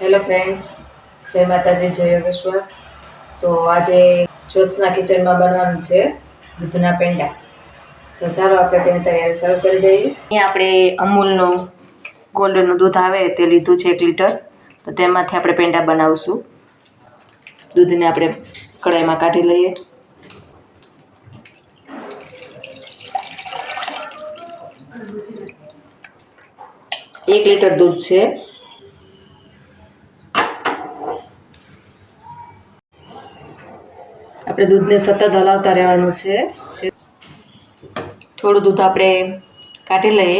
Hello friends જય માતાજી, જય યોગેશ્વર. તો આજે જ્યોત્સના કિચનમાં બનવાનું છે દૂધના પેંડા. તો ચાલો આપણે તેની તૈયારી શરૂ કરી દઈએ. અહીંયા આપણે અમૂલનું ગોલ્ડનું દૂધ આવે, તે લીધું છે એક લીટર. તો તેમાંથી આપણે પેંડા બનાવશું. દૂધને આપણે કઢાઈમાં કાઢી લઈએ. એક લીટર દૂધ છે. આપણે દૂધને સતત હલાવતા રહેવાનું છે. થોડું દૂધ આપણે કાઢી લઈએ,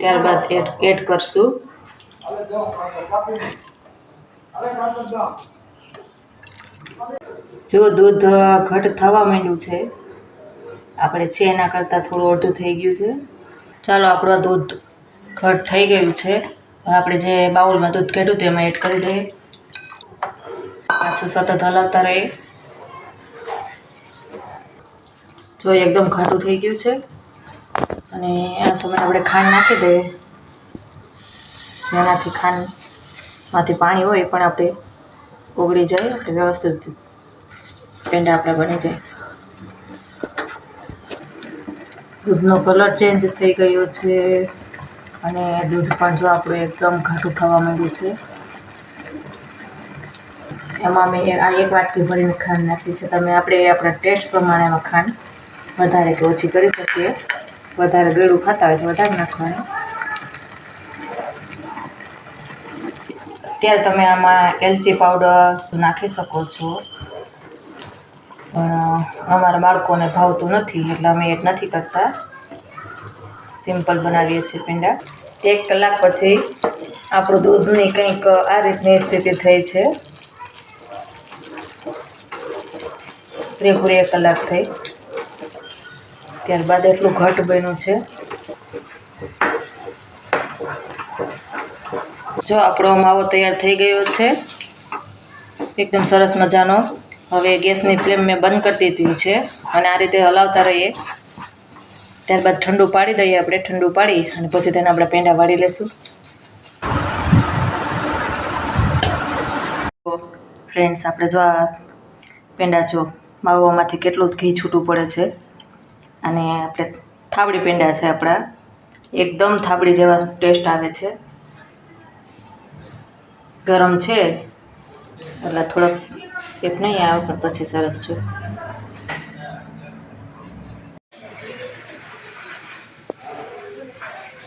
ત્યારબાદ એડ એડ કરશું. જો દૂધ ઘટ થવા માંડ્યું છે, આપણે છે એના કરતાં થોડું અડધું થઈ ગયું છે. ચાલો, આપણું દૂધ ઘટ થઈ ગયું છે. આપણે જે બાઉલમાં દૂધ કાઢ્યું તેમાં એડ કરી દઈએ. પાછું સતત હલાવતા રહીએ. જો એકદમ ઘાટું થઈ ગયું છે. અને આ સમયે આપણે ખાંડ નાખી દઈએ. જેનાથી ખાંડમાંથી પાણી હોય એ પણ આપણે ઓગળી જાય એટલે વ્યવસ્થિત પેંડા આપણા બની જાય. દૂધનો કલર ચેન્જ થઈ ગયો છે. અને દૂધ પણ જો આપણું એકદમ ઘાટું થવા માંડ્યું છે. એમાં મેં આ એક વાટકી ભરીને ખાંડ નાખી છે. તમે આપણે આપણા ટેસ્ટ પ્રમાણે એમાં ખાંડ વધારે કે ઓછી કરી શકીએ. વધારે ગળું ખાતા હોય તો વધારે નાખવાનું. અત્યારે તમે આમાં એલચી પાવડર નાખી શકો છો. પણ અમારા બાળકોને ભાવતું નથી, એટલે અમે એડ નથી કરતા. સિમ્પલ બનાવીએ છીએ પેંડા. એક કલાક પછી આપણું દૂધની કંઈક આ રીતની સ્થિતિ થઈ છે. પૂરેપૂરી એક કલાક થઈ. ત્યારબાદ એટલું ઘટ બન્યું છે. જો આપણો માવો તૈયાર થઈ ગયો છે. એકદમ સરસ મજાનો. હવે ગેસની ફ્લેમ મેં બંધ કરી દીધી છે અને આ રીતે હલાવતા રહીએ. ત્યારબાદ ઠંડુ પાડી દઈએ આપણે, ઠંડુ પાડી અને પછી તેને આપણે પેંડા વાળી લઈશું ફ્રેન્ડ્સ, આપણે જો આ પેંડા જો માવામાંથી કેટલું ઘી છૂટું પડે છે. અને આપણે થાબડી પેંડા છે આપણા. એકદમ થાબડી જેવા ટેસ્ટ આવે છે. ગરમ છે. એટલે થોડોક સેફ નહીં આવે, પણ પછી સરસ છે.